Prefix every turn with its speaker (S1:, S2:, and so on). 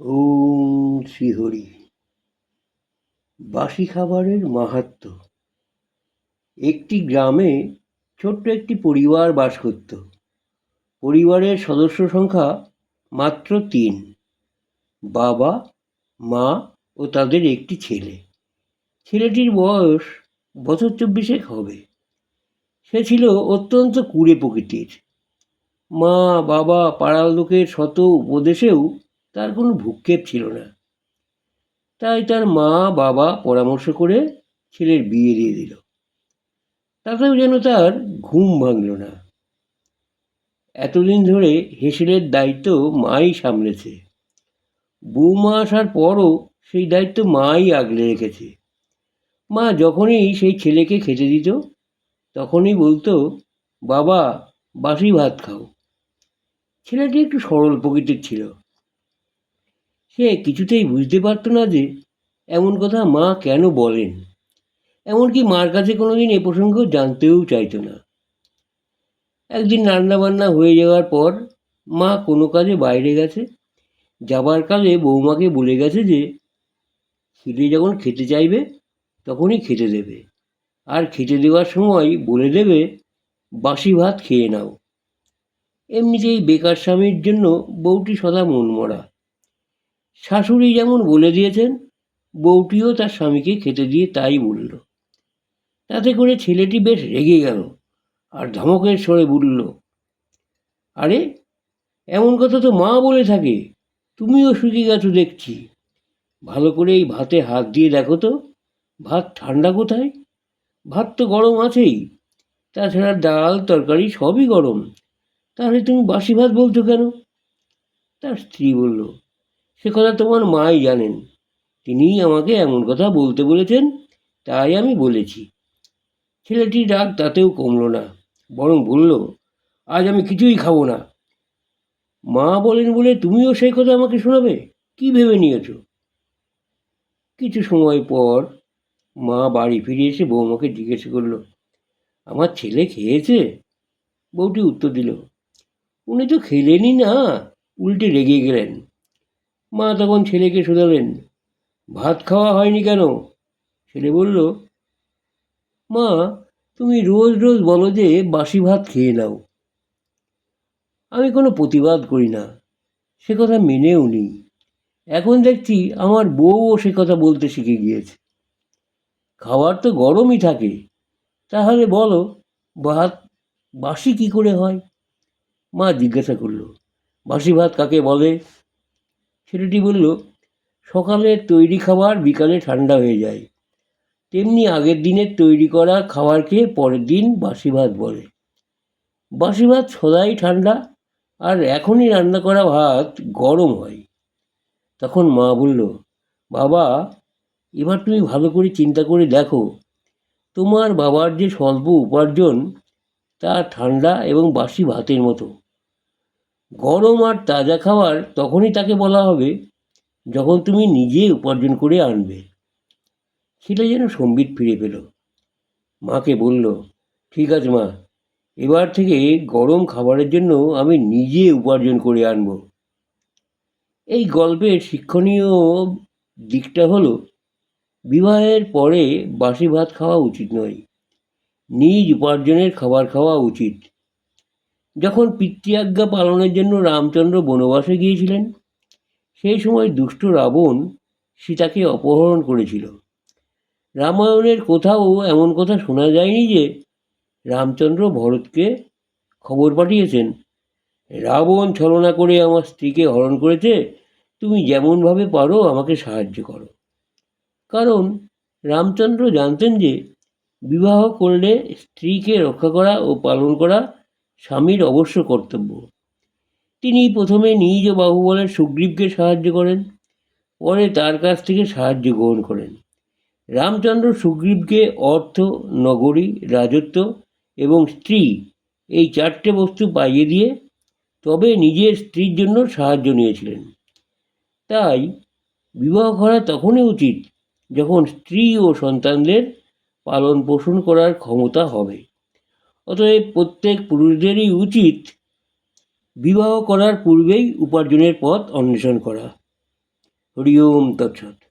S1: ওম শ্রীহরি। বাসি খাবারের মাহাত্ম্য একটি গ্রামে ছোট্ট একটি পরিবার বাস করত। পরিবারের সদস্য সংখ্যা মাত্র তিন। বাবা, মা ও তাদের একটি ছেলে। ছেলেটির বয়স বছর চব্বিশেক হবে। সে ছিল অত্যন্ত কুড়ে প্রকৃতির। মা, বাবা পাড়ার লোকের শত উপদেশেও তার কোনো ভ্রুক্ষেপ ছিল না। তাই তার মা বাবা পরামর্শ করে ছেলের বিয়ে দিয়ে দিল। তাতেও যেন তার ঘুম ভাঙল না। এতদিন ধরে হেসেলের দায়িত্ব মাই সামলেছে। বৌমা আসার পরও সেই দায়িত্ব মাই আগলে রেখেছে। মা যখনই সেই ছেলেকে খেতে দিত, তখনই বলতো, বাবা, বাসি ভাত খাও। ছেলেটি একটু সরল প্রকৃতির ছিল। সে কিছুতেই বুঝতে পারত না যে এমন কথা মা কেন বলেন। এমনকি মার কাছে কোনোদিন এ প্রসঙ্গ জানতেও চাইতো না। একদিন রান্নাবান্না হয়ে যাওয়ার পর মা কোনো কাজে বাইরে গেছে। যাবার কালে বৌমাকে বলে গেছে যে ছেলে যখন খেতে চাইবে, তখনই খেতে দেবে। আর খেতে দেওয়ার সময় বলে দেবে, বাসি ভাত খেয়ে নাও। এমনিতেই বেকার স্বামীর জন্য বউটি সদা মনমরা। শাশুড়ি যেমন বলে দিয়েছেন, বউটিও তার স্বামীকে খেতে দিয়ে তাই বলল। তাতে করে ছেলেটি বেশ রেগে গেল আর ধমকের স্বরে বলল, আরে, এমন কথা তো মা বলে থাকে, তুমিও শুকিয়ে গেছো দেখছি। ভালো করে এই ভাতে হাত দিয়ে দেখো তো, ভাত ঠান্ডা কোথায়? ভাত তো গরম আছেই, তাছাড়া ডাল, তরকারি সবই গরম, তাহলে তুমি বাসি ভাত বলছো কেন? তার স্ত্রী বলল সে কথা তোমার মাই জানেন। তিনিই আমাকে এমন কথা বলতে বলেছেন, তাই আমি বলেছি। ছেলেটি ডাক তাতেও কমল না, বরং বলল, আজ আমি কিছুই খাব না। মা বলেন বলে তুমিও সেই কথা আমাকে শোনাবে? কি ভেবে নিয়েছো? কিছু সময় পর মা বাড়ি ফিরে এসে বৌমাকে জিজ্ঞেস করল, আমার ছেলে খেয়েছে? বউটি উত্তর দিল, উনি তো খেলেনই না, উল্টে রেগে গেলেন। মা তখন ছেলেকে শোধালেন, ভাত খাওয়া হয়নি কেন? ছেলে বলল, মা, তুমি রোজ রোজ বলো যে বাসি ভাত খেয়ে নাও। আমি কোনো প্রতিবাদ করি না, সে কথা মেনেও নিই এখন দেখছি আমার বউও সে কথা বলতে শিখে গিয়েছে। খাবার তো গরমই থাকে, তাহলে বলো ভাত বাসি কি করে হয়? মা জিজ্ঞাসা করল, বাসি ভাত কাকে বলে? ছেলেটি বলল, সকালে তৈরি খাবার বিকালে ঠান্ডা হয়ে যায়। তেমনি আগের দিনের তৈরি করা খাবারকে পরের দিন বাসি ভাত বলে। বাসি ভাত সদাই ঠান্ডা, আর এখনই রান্না করা ভাত গরম হয়। তখন মা বলল, বাবা, এবার তুমি ভালো করে চিন্তা করে দেখো। তোমার বাবার যে স্বল্প উপার্জন, তা ঠান্ডা এবং বাসি ভাতের মতো। গরম আর তাজা খাবার তখনই তাকে বলা হবে যখন তুমি নিজে উপার্জন করে আনবে। ছেলে যেন সম্বিত ফিরে পেল। মাকে বলল, ঠিক আছে মা, এবার থেকে গরম খাবারের জন্য আমি নিজে উপার্জন করে আনব। এই গল্পের শিক্ষণীয় দিকটা হলো, বিবাহের পরে বাসি ভাত খাওয়া উচিত নয়, নিজ উপার্জনের খাবার খাওয়া উচিত। যখন পিতৃআজ্ঞা পালনের জন্য রামচন্দ্র বনবাসে গিয়েছিলেন, সেই সময় দুষ্ট রাবণ সীতাকে অপহরণ করেছিল। রামায়ণের কোথাও এমন কথা শোনা যায়নি যে রামচন্দ্র ভরতকে খবর পাঠিয়েছেন, রাবণ ছলনা করে আমার স্ত্রীকে হরণ করেছে, তুমি যেমনভাবে পারো আমাকে সাহায্য করো। কারণ রামচন্দ্র জানতেন যে বিবাহ করলে স্ত্রীকে রক্ষা করা ও পালন করা স্বামীর অবশ্য কর্তব্য। তিনি প্রথমে নিজ বাহুবলের সুগ্রীবকে সাহায্য করেন, পরে তার কাছ থেকে সাহায্য গ্রহণ করেন। রামচন্দ্র সুগ্রীবকে অর্থ, নগরী, রাজত্ব এবং স্ত্রী এই চারটে বস্তু পাইয়ে দিয়ে তবে নিজের স্ত্রীর জন্য সাহায্য নিয়েছিলেন। তাই বিবাহ করা তখনই উচিত যখন স্ত্রী ও সন্তানদের পালন পোষণ করার ক্ষমতা হবে। অতএব প্রত্যেক পুরুষদেরই উচিত বিবাহ করার পূর্বেই উপার্জনের পথ অন্বেষণ করা। হরি ওম তৎসৎ।